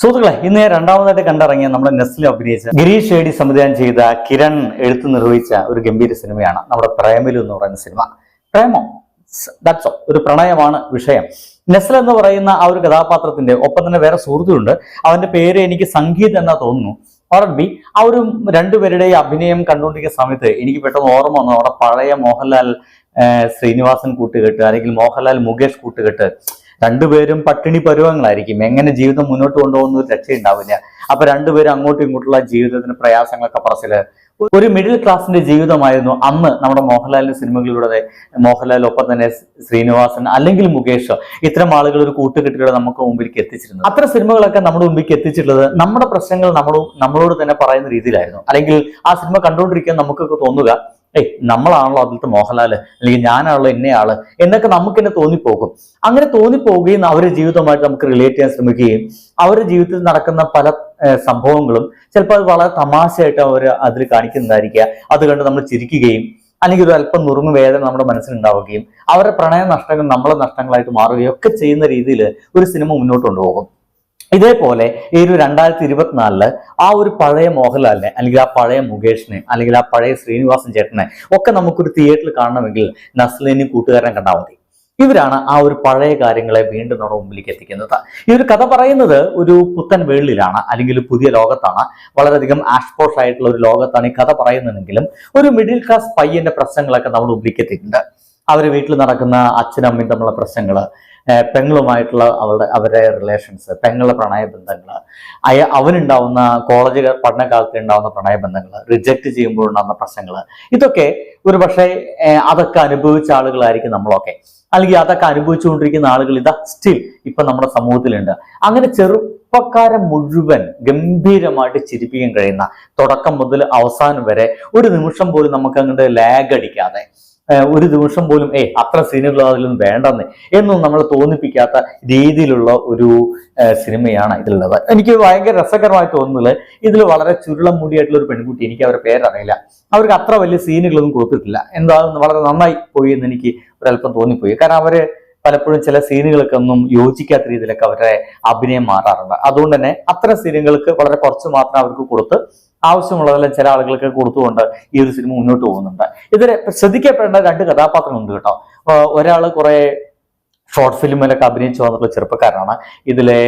സുഹൃത്തുക്കളെ ഇന്ന് ഞാൻ രണ്ടാമതായിട്ട് കണ്ടിറങ്ങിയ നമ്മുടെ നെസ്ലി അഭിനയിച്ച ഗിരീഷ് ഷേഡി സംവിധാനം ചെയ്ത കിരൺ എഴുത്ത് നിർവഹിച്ച ഒരു ഗംഭീര സിനിമയാണ് നമ്മുടെ പ്രേമലു എന്ന് പറയുന്ന സിനിമ. പ്രേമോ ദാറ്റ്സ് ഒരു പ്രണയമാണ് വിഷയം. നെസ്ല എന്ന് പറയുന്ന ആ ഒരു കഥാപാത്രത്തിന്റെ ഒപ്പം തന്നെ വേറെ സുഹൃത്തുണ്ട് അവന്റെ പേര് എനിക്ക് സംഗീത് എന്നാ തോന്നുന്നു. ഓർബി ആ ഒരു രണ്ടുപേരുടെ അഭിനയം കണ്ടുകൊണ്ടിരിക്കുന്ന സമയത്ത് എനിക്ക് പെട്ടെന്ന് ഓർമ്മ വന്നു. അവിടെ പഴയ മോഹൻലാൽ ശ്രീനിവാസൻ കൂട്ടുകെട്ട് അല്ലെങ്കിൽ മോഹൻലാൽ മുകേഷ് കൂട്ടുകെട്ട്. രണ്ടുപേരും പട്ടിണി പരുവങ്ങളായിരിക്കും. എങ്ങനെ ജീവിതം മുന്നോട്ട് കൊണ്ടുപോകുന്ന ഒരു രക്ഷയുണ്ടാവില്ല. അപ്പൊ രണ്ടുപേരും അങ്ങോട്ടും ഇങ്ങോട്ടുള്ള ജീവിതത്തിന് പ്രയാസങ്ങളൊക്കെ പറച്ചിൽ ഒരു മിഡിൽ ക്ലാസിന്റെ ജീവിതമായിരുന്നു അന്ന് നമ്മുടെ മോഹൻലാലിന്റെ സിനിമകളിലൂടെ മോഹൻലാൽ ഒപ്പം തന്നെ ശ്രീനിവാസൻ അല്ലെങ്കിൽ മുകേഷ്. ഇത്തരം ആളുകൾ ഒരു കൂട്ടുകെട്ടിലൂടെ നമുക്ക് മുമ്പിലേക്ക് എത്തിച്ചിരുന്നത്. അത്തരം സിനിമകളൊക്കെ നമ്മുടെ മുമ്പിലേക്ക് എത്തിച്ചിട്ടുള്ളത് നമ്മുടെ പ്രശ്നങ്ങൾ നമ്മൾ നമ്മളോട് തന്നെ പറയുന്ന രീതിയിലായിരുന്നു. അല്ലെങ്കിൽ ആ സിനിമ കണ്ടുകൊണ്ടിരിക്കാൻ നമുക്കൊക്കെ തോന്നുക ഏയ് നമ്മളാണല്ലോ അതിലത്തെ മോഹൻലാൽ അല്ലെങ്കിൽ ഞാനാണല്ലോ എന്നെയാൾ എന്നൊക്കെ നമുക്ക് തന്നെ തോന്നിപ്പോകും. അങ്ങനെ തോന്നിപ്പോവുകയും അവരുടെ ജീവിതവുമായിട്ട് നമുക്ക് റിലേറ്റ് ചെയ്യാൻ ശ്രമിക്കുകയും അവരുടെ ജീവിതത്തിൽ നടക്കുന്ന പല സംഭവങ്ങളും ചിലപ്പോൾ അത് വളരെ തമാശയായിട്ട് അവർ അതിൽ കാണിക്കുന്നതായിരിക്കുക. അത് കണ്ട് നമ്മൾ ചിരിക്കുകയും അല്ലെങ്കിൽ ഒരു അല്പം നുറുങ്ങ് വേദന നമ്മുടെ മനസ്സിലുണ്ടാവുകയും അവരുടെ പ്രണയ നഷ്ടങ്ങൾ നമ്മളെ നഷ്ടങ്ങളായിട്ട് മാറുകയും ഒക്കെ ചെയ്യുന്ന രീതിയിൽ ഒരു സിനിമ മുന്നോട്ട് കൊണ്ടുപോകും. ഇതേപോലെ ഈ ഒരു രണ്ടായിരത്തി ഇരുപത്തിനാലിൽ ആ ഒരു പഴയ മോഹൻലാലിനെ അല്ലെങ്കിൽ ആ പഴയ മുകേഷിനെ അല്ലെങ്കിൽ ആ പഴയ ശ്രീനിവാസൻ ചേട്ടനെ ഒക്കെ നമുക്കൊരു തിയേറ്ററിൽ കാണണമെങ്കിൽ നസ്ലിനെയും കൂട്ടുകാരനെ കണ്ടാൽ മതി. ഇവരാണ് ആ ഒരു പഴയ കാര്യങ്ങളെ വീണ്ടും നമ്മുടെ മുമ്പിലേക്ക് എത്തിക്കുന്നത്. ഈ ഒരു കഥ പറയുന്നത് ഒരു പുത്തൻ വേളിലാണ് അല്ലെങ്കിൽ പുതിയ ലോകത്താണ്. വളരെയധികം ആഷ്പോഷ് ആയിട്ടുള്ള ഒരു ലോകത്താണ് ഈ കഥ പറയുന്നതെങ്കിലും ഒരു മിഡിൽ ക്ലാസ് പയ്യന്റെ പ്രശ്നങ്ങളൊക്കെ നമ്മുടെ മുമ്പിലേക്ക് എത്തിയിട്ടുണ്ട്. അവർ വീട്ടിൽ നടക്കുന്ന അച്ഛനും അമ്മയും തമ്മിലുള്ള പ്രശ്നങ്ങൾ പെങ്ങളുമായിട്ടുള്ള അവളുടെ അവരുടെ റിലേഷൻസ് പെങ്ങളുടെ പ്രണയബന്ധങ്ങൾ അയ അവനുണ്ടാവുന്ന കോളേജ് പഠനകാലത്ത് ഉണ്ടാവുന്ന പ്രണയബന്ധങ്ങൾ റിജക്റ്റ് ചെയ്യുമ്പോൾ ഉണ്ടാകുന്ന പ്രശ്നങ്ങൾ ഇതൊക്കെ ഒരു പക്ഷേ അതൊക്കെ അനുഭവിച്ച ആളുകളായിരിക്കും നമ്മളൊക്കെ. അല്ലെങ്കിൽ അതൊക്കെ അനുഭവിച്ചുകൊണ്ടിരിക്കുന്ന ആളുകൾ ഇതാ സ്റ്റിൽ ഇപ്പൊ നമ്മുടെ സമൂഹത്തിലുണ്ട്. അങ്ങനെ ചെറുപ്പക്കാരെ മുഴുവൻ ഗംഭീരമായിട്ട് ചിരിപ്പിക്കാൻ കഴിയുന്ന തുടക്കം മുതൽ അവസാനം വരെ ഒരു നിമിഷം പോലും നമുക്ക് അങ്ങോട്ട് ലാഗ് അടിക്കാതെ ഏഹ്, ഒരു ദിവസം പോലും ഏ അത്ര സീനുകൾ അതിലൊന്നും വേണ്ടെന്ന് എന്നും നമ്മൾ തോന്നിപ്പിക്കാത്ത രീതിയിലുള്ള ഒരു സിനിമയാണ് ഇതിലുള്ളത്. എനിക്ക് ഭയങ്കര രസകരമായി തോന്നുന്നത് ഇതിൽ വളരെ ചുരുളം മുടിയായിട്ടുള്ള ഒരു പെൺകുട്ടി എനിക്ക് അവരുടെ പേരറിയില്ല. അവർക്ക് അത്ര വലിയ സീനുകളൊന്നും കൊടുത്തിട്ടില്ല. എന്താ വളരെ നന്നായി പോയി എന്ന് എനിക്ക് ഒരല്പം തോന്നിപ്പോയി. കാരണം അവർ പലപ്പോഴും ചില സീനുകൾക്ക് ഒന്നും യോജിക്കാത്ത രീതിയിലൊക്കെ അവരുടെ അഭിനയം മാറാറുണ്ട്. അതുകൊണ്ട് തന്നെ അത്തരം സീനുകൾക്ക് വളരെ കുറച്ച് മാത്രം അവർക്ക് കൊടുത്ത് ആവശ്യമുള്ളതെല്ലാം ചില ആളുകൾക്ക് കൊടുത്തുകൊണ്ട് ഈ ഒരു സിനിമ മുന്നോട്ട് പോകുന്നുണ്ട്. ഇതിൽ ശ്രദ്ധിക്കപ്പെടേണ്ട രണ്ട് കഥാപാത്രങ്ങളുണ്ട് കേട്ടോ. ഒരാൾ കുറെ ഷോർട്ട് ഫിലിമിലൊക്കെ അഭിനയിച്ചു വന്നിട്ടുള്ള ചെറുപ്പക്കാരനാണ്. ഇതിലെ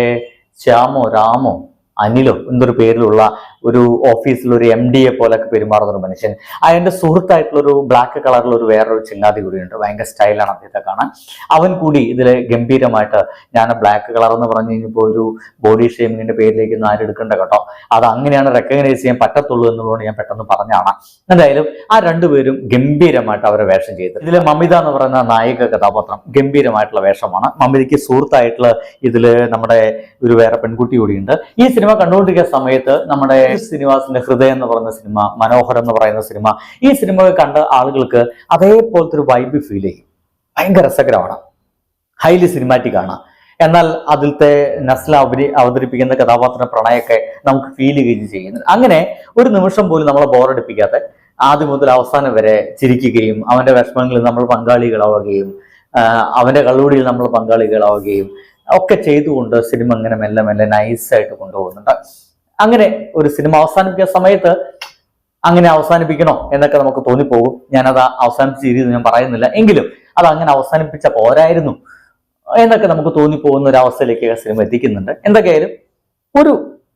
ശ്യാമോ രാമോ അനിലോ എന്തൊരു പേരിലുള്ള ഒരു ഓഫീസിൽ ഒരു എം ഡി എ പോലൊക്കെ പെരുമാറുന്ന ഒരു മനുഷ്യൻ. അതിന്റെ സുഹൃത്തായിട്ടുള്ള ഒരു ബ്ലാക്ക് കളറിലൊരു ഒരു വേറൊരു ചില്ലാതി കൂടിയുണ്ട്. ഭയങ്കര സ്റ്റൈലാണ് അദ്ദേഹത്തെ കാണാൻ. അവൻ കൂടി ഇതിൽ ഗംഭീരമായിട്ട് ഞാൻ ബ്ലാക്ക് കളർ എന്ന് പറഞ്ഞു കഴിഞ്ഞപ്പോൾ ഒരു ബോഡി ഷേമിങ്ങിന്റെ പേരിലേക്ക് ഒന്നും ആരും കേട്ടോ. അത് അങ്ങനെയാണ് റെക്കഗ്നൈസ് ചെയ്യാൻ പറ്റത്തുള്ളൂ എന്നുള്ളതുകൊണ്ട് ഞാൻ പെട്ടെന്ന് പറഞ്ഞാണ് എന്തായാലും ആ രണ്ടുപേരും ഗംഭീരമായിട്ട് അവരെ വേഷം ചെയ്തു. ഇതിൽ മമിത എന്ന് പറയുന്ന നായിക കഥാപാത്രം ഗംഭീരമായിട്ടുള്ള വേഷമാണ്. മമിതയ്ക്ക് സുഹൃത്തായിട്ടുള്ള ഇതിൽ നമ്മുടെ ഒരു വേറെ പെൺകുട്ടി കൂടിയുണ്ട്. ഈ സിനിമ കണ്ടുകൊണ്ടിരിക്കുന്ന സമയത്ത് നമ്മുടെ ശ്രീനിവാസിന്റെ ഹൃദയം എന്ന് പറയുന്ന സിനിമ മനോഹരം എന്ന് പറയുന്ന സിനിമ ഈ സിനിമകൾ കണ്ട ആളുകൾക്ക് അതേപോലത്തെ ഒരു വൈബ് ഫീൽ ചെയ്യും. ഭയങ്കര രസകരമാണ്. ഹൈലി സിനിമാറ്റിക് ആണ്. എന്നാൽ അതിലത്തെ നസ്ല അവരി അവതരിപ്പിക്കുന്ന കഥാപാത്ര പ്രണയമൊക്കെ നമുക്ക് ഫീൽ ചെയ്യുകയും ചെയ്യുന്നു അങ്ങനെ ഒരു നിമിഷം പോലും നമ്മളെ ബോറടിപ്പിക്കാതെ ആദ്യം മുതൽ അവസാനം വരെ ചിരിക്കുകയും അവന്റെ വിഷമങ്ങളിൽ നമ്മൾ പങ്കാളികളാവുകയും അവന്റെ കള്ളുകൂടിയിൽ നമ്മൾ പങ്കാളികളാവുകയും ഒക്കെ ചെയ്തുകൊണ്ട് സിനിമ ഇങ്ങനെ മെല്ലെ മെല്ലെ നൈസായിട്ട് കൊണ്ടുപോകുന്നുണ്ട്. അങ്ങനെ ഒരു സിനിമ അവസാനിപ്പിക്കുന്ന സമയത്ത് അങ്ങനെ അവസാനിപ്പിക്കണോ എന്നൊക്കെ നമുക്ക് തോന്നിപ്പോകും. ഞാനത് അവസാനിപ്പിച്ച രീതി ഞാൻ പറയുന്നില്ല. എങ്കിലും അത് അങ്ങനെ അവസാനിപ്പിച്ച പോരായിരുന്നു എന്നൊക്കെ നമുക്ക് തോന്നിപ്പോകുന്ന ഒരു അവസ്ഥയിലേക്ക് സിനിമ എത്തിക്കുന്നുണ്ട്. എന്തൊക്കെയായാലും ഒരു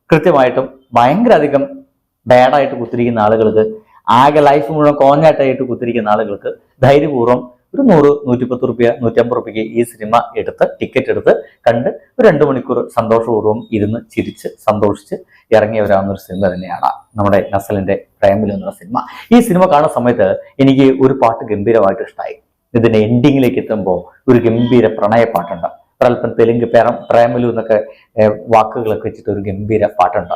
കൃത്യമായിട്ടും ഭയങ്കര അധികം ബാഡായിട്ട് കുത്തിരിക്കുന്ന ആളുകൾക്ക് ആകെ ലൈഫ് മുഴുവൻ കോഞ്ഞാട്ടായിട്ട് കുത്തിരിക്കുന്ന ആളുകൾക്ക് ധൈര്യപൂർവം ഒരു നൂറ് നൂറ്റിപ്പത്ത് റുപ്യ നൂറ്റമ്പത് റുപ്യക്ക് ഈ സിനിമ എടുത്ത് ടിക്കറ്റ് എടുത്ത് കണ്ട് ഒരു രണ്ട് മണിക്കൂർ സന്തോഷപൂർവം ഇരുന്ന് ചിരിച്ച് സന്തോഷിച്ച് ഇറങ്ങി വരാവുന്ന ഒരു സിനിമ തന്നെയാണ് നമ്മുടെ നസലിന്റെ പ്രേമിൽ എന്ന സിനിമ ഈ സിനിമ കാണുന്ന സമയത്ത് എനിക്ക് ഒരു പാട്ട് ഗംഭീരമായിട്ട് ഇഷ്ടമായി ഇതിന്റെ എൻഡിങ്ങിലേക്ക് എത്തുമ്പോൾ ഒരു ഗംഭീര പ്രണയ പാട്ടുണ്ട് ഒരല്പം തെലുങ്ക് പേരം പ്രേമലു എന്നൊക്കെ വാക്കുകളൊക്കെ വെച്ചിട്ട് ഒരു ഗംഭീര പാട്ടുണ്ട്.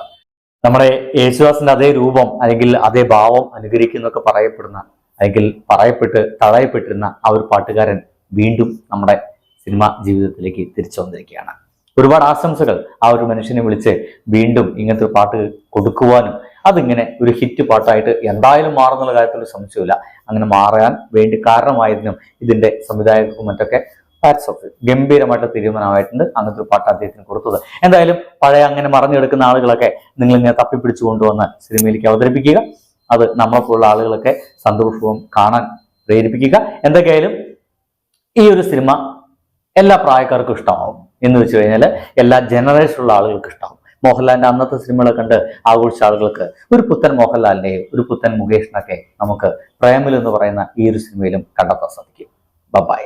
നമ്മുടെ യേശുദാസിന്റെ അതേ രൂപം അല്ലെങ്കിൽ അതേ ഭാവം അനുകരിക്കുന്നൊക്കെ പറയപ്പെടുന്ന അല്ലെങ്കിൽ പറയപ്പെട്ട് തഴയപ്പെട്ടിരുന്ന ആ ഒരു പാട്ടുകാരൻ വീണ്ടും നമ്മുടെ സിനിമാ ജീവിതത്തിലേക്ക് തിരിച്ചു വന്നിരിക്കുകയാണ്. ഒരുപാട് ആശംസകൾ ആ ഒരു മനുഷ്യനെ വിളിച്ച് വീണ്ടും ഇങ്ങനത്തെ ഒരു പാട്ട് കൊടുക്കുവാനും അതിങ്ങനെ ഒരു ഹിറ്റ് പാട്ടായിട്ട് എന്തായാലും മാറുന്നുള്ള കാര്യത്തിൽ സംശയമില്ല. അങ്ങനെ മാറാൻ വേണ്ടി കാരണമായതിനും ഇതിന്റെ സംവിധായകർക്കും മറ്റൊക്കെ ഓഫ് ഗംഭീരമായിട്ട് തീരുമാനമായിട്ടുണ്ട് അങ്ങനത്തെ ഒരു പാട്ട് അദ്ദേഹത്തിന് കൊടുത്തത്. എന്തായാലും പഴയ അങ്ങനെ മറഞ്ഞെടുക്കുന്ന ആളുകളൊക്കെ നിങ്ങൾ ഇങ്ങനെ തപ്പിപ്പിടിച്ചു കൊണ്ടുവന്ന് സിനിമയിലേക്ക് അവതരിപ്പിക്കുക. അത് നമ്മളെ പോലുള്ള ആളുകളൊക്കെ സന്തോഷവും കാണാൻ പ്രേരിപ്പിക്കുക. എന്തൊക്കെയായാലും ഈ ഒരു സിനിമ എല്ലാ പ്രായക്കാർക്കും ഇഷ്ടമാവും എന്ന് വെച്ച് കഴിഞ്ഞാൽ എല്ലാ ജനറേഷനുള്ള ആളുകൾക്ക് ഇഷ്ടമാവും മോഹൻലാലിന്റെ അന്നത്തെ സിനിമകളെ കണ്ട് ആഘോഷിച്ച ആളുകൾക്ക് ഒരു പുത്തൻ മോഹൻലാലിനെയും ഒരു പുത്തൻ മുകേഷിനൊക്കെ നമുക്ക് പ്രേമിലെന്ന് പറയുന്ന ഈ ഒരു സിനിമയിലും കണ്ടെത്താൻ സാധിക്കും. ബൈ